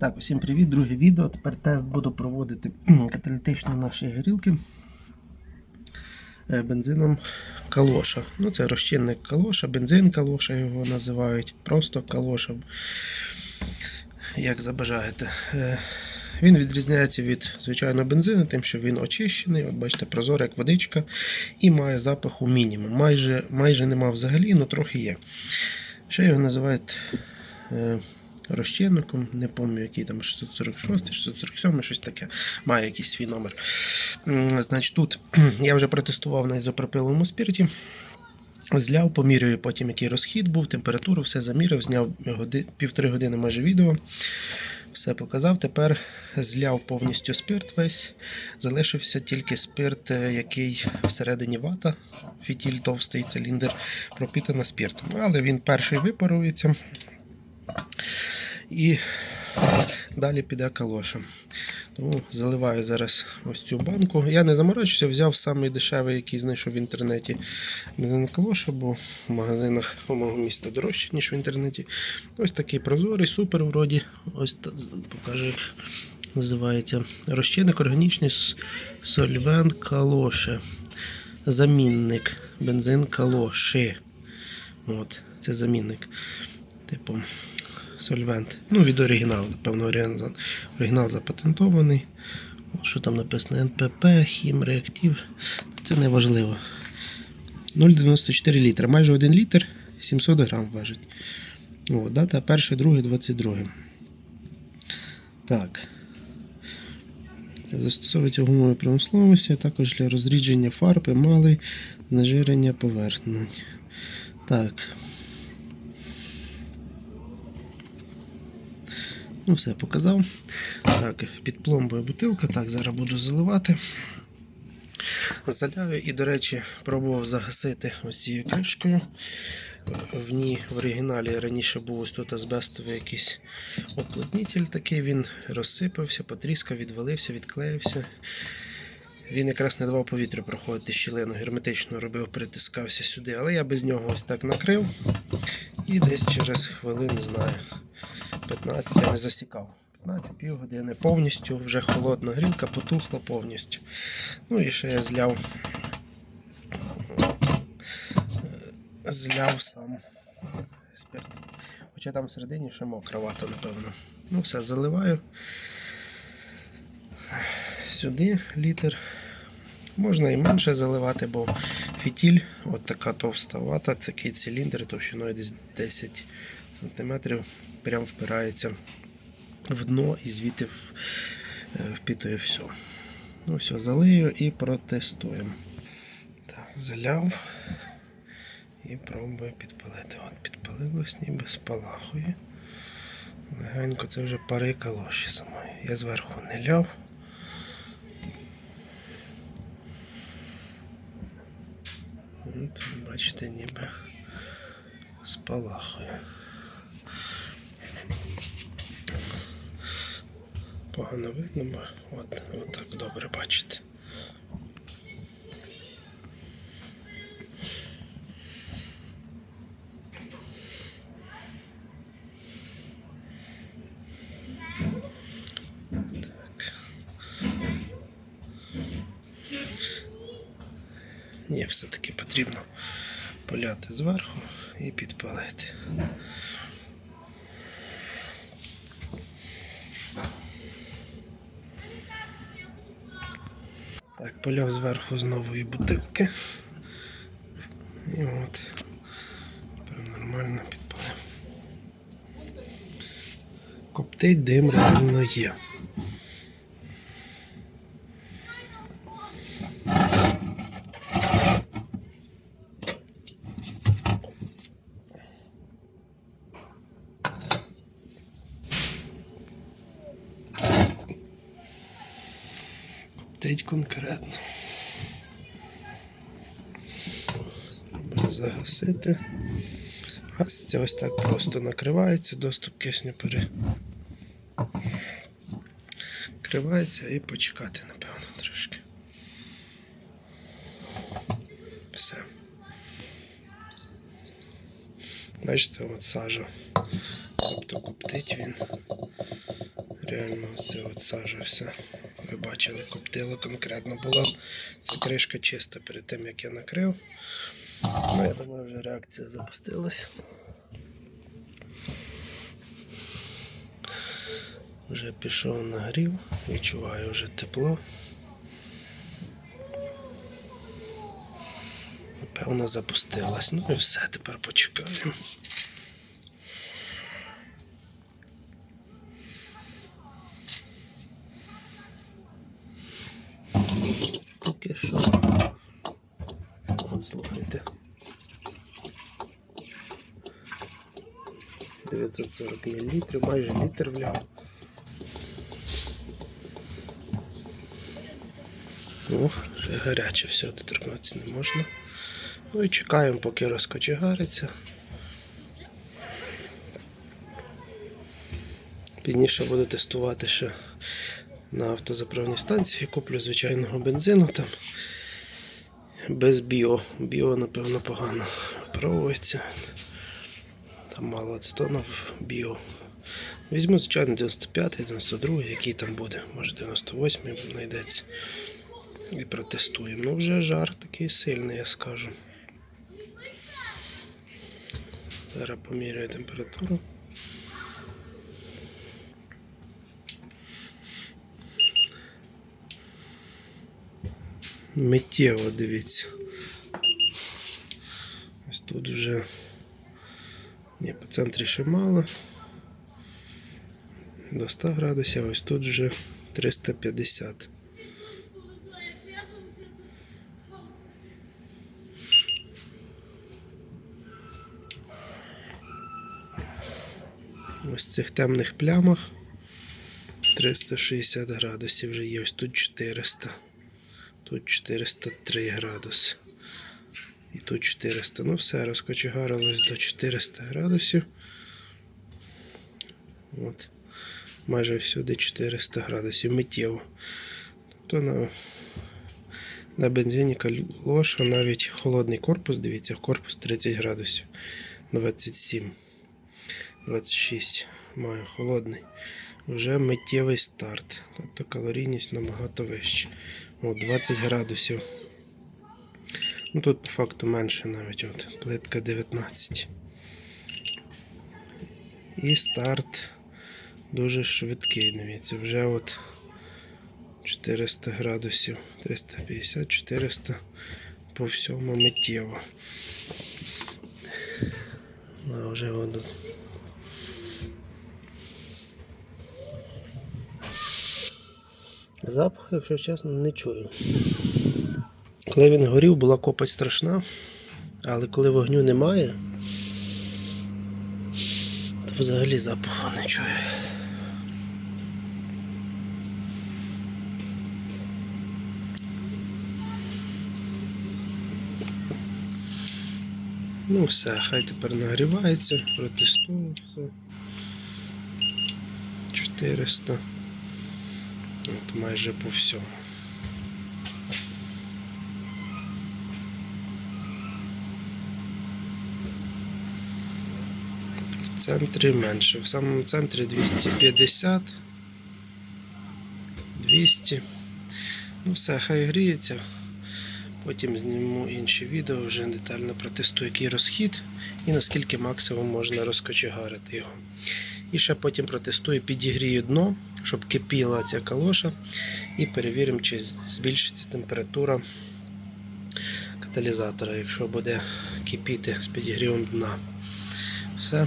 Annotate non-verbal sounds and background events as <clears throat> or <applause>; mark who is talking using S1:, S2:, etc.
S1: Так, усім привіт, друге відео. Тепер тест буду проводити кхм, каталітичні наші горілки е, бензином калоша. Ну, це розчинник калоша, бензин калоша його називають, просто калоша, як забажаєте. Е, Він відрізняється від звичайного бензину, тим, що він очищений, от бачите, прозорий, як водичка, і має запаху мінімум. Майже, майже нема взагалі, але трохи є. Ще його називають е, розчинником, не пам'ятаю, який там 646, 647, щось таке. Має якийсь свій номер. Значить, тут <clears throat> я вже протестував на ізопропиловому спірті. Зляв, поміряю потім, який розхід був, температуру, все заміряв, зняв годи, півтори години майже відео. Все показав. Тепер зляв повністю спирт весь. Залишився тільки спирт, е, який всередині вата, фітіль товстий циліндр, пропітана спиртом. Але він перший випарується. І далі піде калоша. Тому заливаю зараз ось цю банку. Я не заморочився, взяв самий дешевий, який знайшов в інтернеті бензин калоша, бо в магазинах мого міста дорожче, ніж в інтернеті. Ось такий прозорий, супер вроді. Ось покажу, називається. Розчинник органічний сольвент калоше. Замінник. Бензин калоши. От, це замінник. Типу, сольвент. Ну, від оригіналу, напевно, оригінал, оригінал запатентований. Що там написано? НПП, хім, реактив. Це не важливо. 0,94 літра. Майже 1 літр 700 грам важить. О, дата 1, 2, 22. Так. Застосовується в гумовій промисловості, а також для розрідження фарб, емали, знежирення поверхнень. Так. Ну, все показав. Так, під пломбою бутилка. Так, зараз буду заливати. Заляю і, до речі, пробував загасити ось цією кришкою. В ній в оригіналі раніше був ось тут азбестовий якийсь оплотнитель такий, він розсипався, потріскав, відвалився, відклеївся. Він якраз не давав повітрю проходити щілину, герметично робив, притискався сюди. Але я без нього ось так накрив. І десь через хвилин, не знаю, 15 я не засікав. 15 півгодини повністю, вже холодна грілка, потухла повністю. Ну і ще я зляв. Зляв сам спирт. Хоча там всередині ще мокра вата, напевно. Ну все, заливаю. Сюди літр. Можна і менше заливати, бо фітіль, от така товста вата, такий циліндр товщиною десь 10 см, прям впирається в дно і звідти е, впитує все. Ну все, залию і протестуємо. Так, заляв і пробую підпалити. От підпалилось, ніби спалахує. Легенько це вже пари калоші самої. Я зверху не ляв. От, бачите, ніби спалахує. Погано видно, бо от, от так добре бачите. Ні, все-таки потрібно поляти зверху і підпалити. Так, поляв зверху з нової бутилки. І от. Тепер нормально підпалив. Коптить дим реально є. Коптить конкретно. Треба загасити. Гаситься ось так просто накривається, доступ кисню перекривається і почекати, напевно, трошки. Все. Бачите, от сажа. Тобто коптить він. Реально це от сажа все. Ви бачили, коптило конкретно було. Це кришка чиста перед тим, як я накрив. Ну, я думаю, вже реакція запустилась. Вже пішов нагрів, відчуваю вже тепло. Напевно, запустилась. Ну і все, тепер почекаємо. Поки що. От слухайте. 940 мл, майже літр вляв. Ох, вже гаряче все, доторкнутися не можна. Ну і чекаємо, поки розкочегариться. Пізніше буду тестувати ще на автозаправній станції. Куплю звичайного бензину там. Без біо. Біо, напевно, погано випробується. Там мало ацетонів біо. Візьму, звичайно, 95, 92, який там буде, може 98 знайдеться. І протестуємо. Ну вже жар такий сильний, я скажу. Зараз поміряю температуру. Миттєво, дивіться. Ось тут вже ні, по центрі ще мало. До 100 градусів, ось тут вже 350. Ось в цих темних плямах 360 градусів вже є. Ось тут 400. Тут 403 градуси. Тут 400. Ну все, розкочегарилось до 400 градусів. От. Майже всюди 400 градусів миттєво. Тобто на, на бензині калоша навіть холодний корпус, дивіться, корпус 30 градусів. 27. 26 маю холодний. Вже миттєвий старт. Тобто калорійність набагато вища. О, 20 градусів. Ну тут по факту менше навіть. От, плитка 19. І старт дуже швидкий. Дивіться, вже от 400 градусів, 350, 400 по всьому миттєво. А вже от Запах, якщо чесно, не чую. Коли він горів, була копоть страшна, але коли вогню немає, то взагалі запаху не чую. Ну все, хай тепер нагрівається, протестую все. 400. От майже по всьому. Центрі менше. В самому центрі 250. 200. Ну все, хай гріється. Потім зніму інші відео, вже детально протестую, який розхід і наскільки максимум можна розкочегарити його. І ще потім протестую, підігрію дно, щоб кипіла ця калоша. І перевіримо, чи збільшиться температура каталізатора, якщо буде кипіти з підігрівом дна. Все,